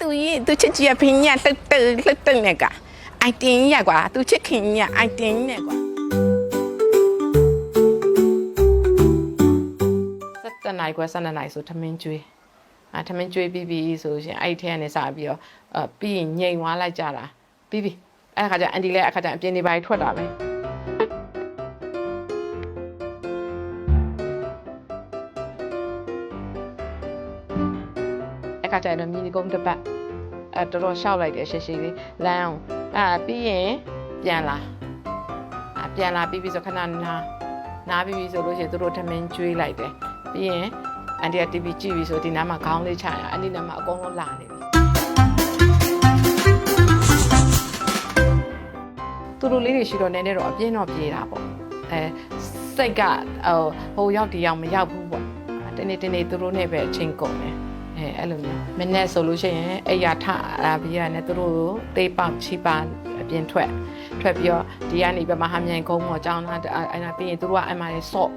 သူကြီးသူချစ်ကြီးကဖင်းညတက်တက်လှက်တက်နဲ့ကအိုင်တင်ရကွာသူချစ်ခင်ညအိုင်တင်နဲ့ကွာ7နိုင်ခွဲ12နိုင်ဆိုထမင်းကျွေးအာထမင်းကျွေးပြီးပြီဆိုရှင်အဲ့ဒီထဲကနေစပြီးတော့အပြီးရင်ညိန်သွားလိုက်ကြတာပြီးပြီအဲ့ဒါခါကျအန်တီလည်းအခါကျအပြင်နေပါထွက်တာပဲ အခါကျတော့မြင်းကုန်းတစ်ပတ်အဲတော်တော်ရှောက်လိုက်တယ်ရှည်ရှည်လေးလမ်းအောင်အာပြီးရင်ပြန်လာအာပြန်လာပြီးပြီဆိုခဏနာနားပြီးပြီဆိုလို့ရှိရင်သူတို့ထမင်းကျွေးလိုက်တယ်ပြီးရင်အန်တီက TV ကြည့်ပြီဆိုဒီနားမှာခေါင်းလေးချရအန်တီနားမှာအကုန်လုံးလာနေပြီသူတို့လေးတွေရှိတော့နည်းနည်းတော့အပြင်းတော့ပြေးတာပေါ့အဲစိတ်ကဟိုဟိုရောက်ဒီရောက်မရောက်ဘူးပေါ့တနေ့တနေ့သူတို့နဲ့ပဲအချိန်ကုန်တယ် အဲအဲ့လိုမျိုးမနေ့ဆိုလို့ရှိရင်အဲ့ရထအာဘီယာနဲ့သူတို့ကိုတေးပေါက်ချီပါအပြင်ထွက်ထွက်ပြီးတော့ဒီကနေပဲမဟာမြိုင်ကုန်းပေါ်ကြောင်းလာအဲ့ဒါပြီးရင်သူတို့ကအဲ့မှာလေဆော့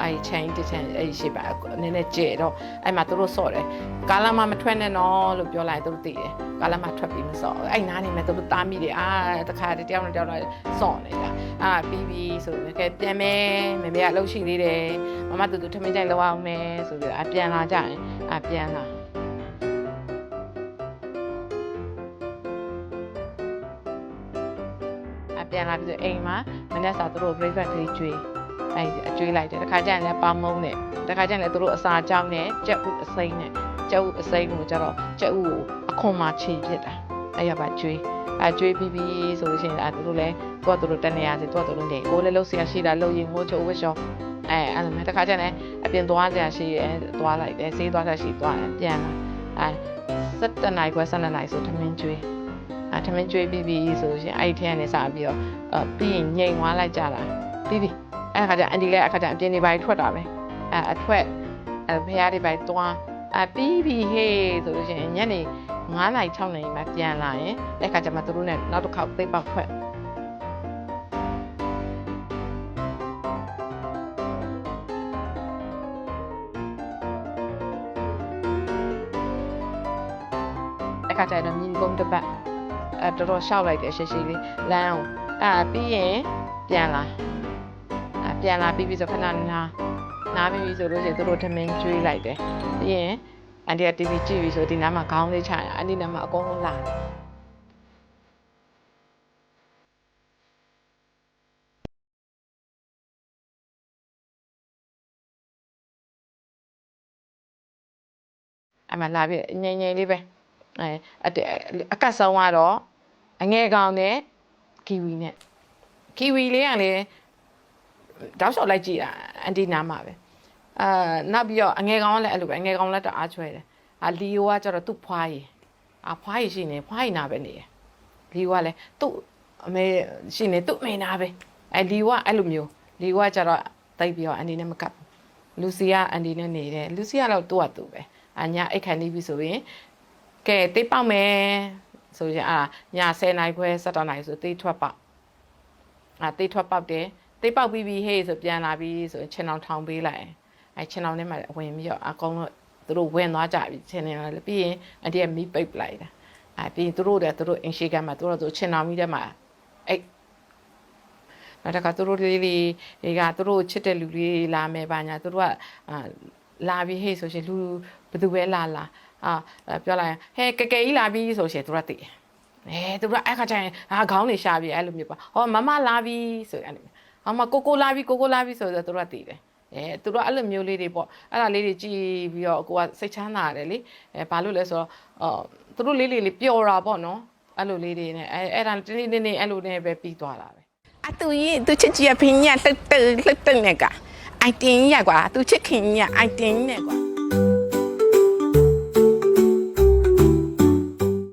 အဲ့ chain တစ် chain အဲ့ရှိပါနည်းနည်းကျဲတော့အဲ့မှာသူတို့ဆော့တယ်ကာလာမမထွက်နဲ့နော်လို့ပြောလိုက်သူတို့သိတယ်ကာလာမထွက်ပြီးမဆော့အဲ့နားနေမဲ့သူတို့တားမိတယ်အာတခါတယောက်နဲ့တယောက်နဲ့ဆော့နေတာအာပြီးပြီဆိုတော့ကဲပြန်မယ်မေမေကအလုပ်ရှိသေးတယ်မမတူတူထမင်းကြိုင်လောက်အောင်မယ်ဆိုပြီးတော့အပြန်လာကြရင်အပြန်လာ ပြန်လာပြီးဆိုအိမ်မှာမနေ့စာသူတို့ breakfast လေးကျွေးအဲအကျွေးလိုက်တယ်တခါကျရင်လည်းပေါင်းမုံနဲ့တခါကျရင်လည်းသူတို့အစာကြောင်းနဲ့ကြက်ဥအစိမ့်နဲ့ကြက်ဥအစိမ့်ကိုကျတော့ကြက်ဥကိုအခွန်မှာခြေပြစ်တာအဲ့ရပါကျွေးအဲကျွေးပြီးပြီဆိုလို့ရှိရင်အဲသူတို့လည်းသူကသူတို့တနေရာစီသူကသူတို့နေကိုလည်းလှုပ်ရှားရှိတာလှုပ်ရင်မိုးချိုဝစ်ရှောအဲအဲ့လိုမျိုးတခါကျရင်အပြင်သွားကြရှိရဲသွားလိုက်တယ်ဈေးသွားကြရှိသွားတယ်ပြန်လာအဲ7နိုင်ခွဲ12နိုင်ဆိုထမင်းကျွေး အထမင်းကျွေးပြီးပြီဆိုလို့ရှရင်အဲ့ဒီထဲကနေစပြီးတော့အပြီးရင်ညိန်သွားလိုက်ကြတာပြီးပြီအဲ့ခါကျအန်တီလည်းအခါကျအပြင်နေပါထွက်တာပဲအဲအထွက်အဲဖះတွေပါသွားအပြီးပြီဟေးဆိုလို့ရှရင်ညနေ9နိုင်6နိုင်မှပြန်လာရင်အဲ့ခါကျမှသူတို့နဲ့နောက်တစ်ခေါက်သိပ်ပေါက်ထွက်အဲ့ခါကျတော့မြင်းကုန်းတစ်ပတ် အဲတော်တော်ရှောက်လိုက်တယ်ရှည်ရှည်လေးလမ်းအောင်အာပြီးရင်ပြန်လာအာပြန်လာပြီးပြီဆိုခဏနာနားပြီးပြီဆိုလို့ရှိရင်သူတို့ထမင်းကျွေးလိုက်တယ်ပြီးရင်အန်တီက TV ကြည့်ပြီဆိုဒီနားမှာခေါင်းလေးချရအန်တီနားမှာအကုန်လုံးလာတယ်အမလာပြီငိမ့်ငိမ့်လေးပဲ အဲအတက်အကတ်ဆုံးကတော့အငဲကောင်နဲ့ကီဝီနဲ့ကီဝီလေးကလည်းတောက်လျှောက်လိုက်ကြည့်တာအန်တီနားမှာပဲအာနောက်ပြီးတော့အငဲကောင်ကလည်းအဲ့လိုပဲအငဲကောင်လည်းတအားချွဲတယ်အာလီယိုကကျတော့သူ့ဖွားရည်အာဖွားရည်ရှိနေဖွားရည်နာပဲနေတယ်လီယိုကလည်းသူ့အမေရှိနေသူ့အမေနာပဲအဲလီယိုကအဲ့လိုမျိုးလီယိုကကျတော့တိုက်ပြီးတော့အန်တီနဲ့မကပ်ဘူးလူစီကအန်တီနဲ့နေတယ်လူစီကတော့သူ့ကသူ့ပဲအညာအိတ်ခံနေပြီဆိုရင် ကဲတေးပေါက်မယ်ဆိုရင်အာည10နိုင်ခွဲ17နိုင်ဆိုတေးထွက်ပေါက်အာတေးထွက်ပေါက်တယ်တေးပေါက်ပြီးပြီဟေးဆိုပြန်လာပြီဆိုရင်ခြေနှောင်ထောင်ပေးလိုက်အဲခြေနှောင်ထဲမှာဝင်ပြီးတော့အကောင်တော့သူတို့ဝင်သွားကြပြီခြေနှောင်လည်းပြီးရင်အတီးကမီးပိတ်ပလိုက်တာအဲပြီးရင်သူတို့လည်းသူတို့အင်ရှိကမှာသူတို့ဆိုခြေနှောင်ပြီးတဲ့မှာအဲ့နောက်တစ်ခါသူတို့လေးလေးတွေကသူတို့ချစ်တဲ့လူလေးလာမယ်ပါညာသူတို့ကအာလာပြီးဟေးဆိုရှင်လူဘယ်သူပဲလာလာ အာပြောလိုက်ဟဲကဲကဲကြီးလာပြီဆိုရှင်သူကသိတယ်အဲသူကအဲ့ခါကျရင်ဟာခေါင်းလေးရှာပြီအဲ့လိုမျိုးပါဟောမမလာပြီဆိုအဲ့လိုမျိုးဟောမကိုကိုလာပြီကိုကိုလာပြီဆိုတော့သူကသိတယ်အဲသူတို့အဲ့လိုမျိုးလေးတွေပေါ့အဲ့ဒါလေးတွေကြည်ပြီးတော့ကိုကစိတ်ချမ်းသာတယ်လေအဲဘာလို့လဲဆိုတော့အော်သူတို့လေးလေးလေးပျော်တာပေါ့နော်အဲ့လိုလေးတွေနဲ့အဲအဲ့ဒါတနေ့တနေ့အဲ့လိုနဲ့ပဲပြီးသွားတာပဲအသူကြီးသူချစ်ကြီးကဖင်းညတက်တက်လှက်တက်နဲ့ကအိုင်တင်ရကွာသူချစ်ခင်ညအိုင်တင်နဲ့ကွာ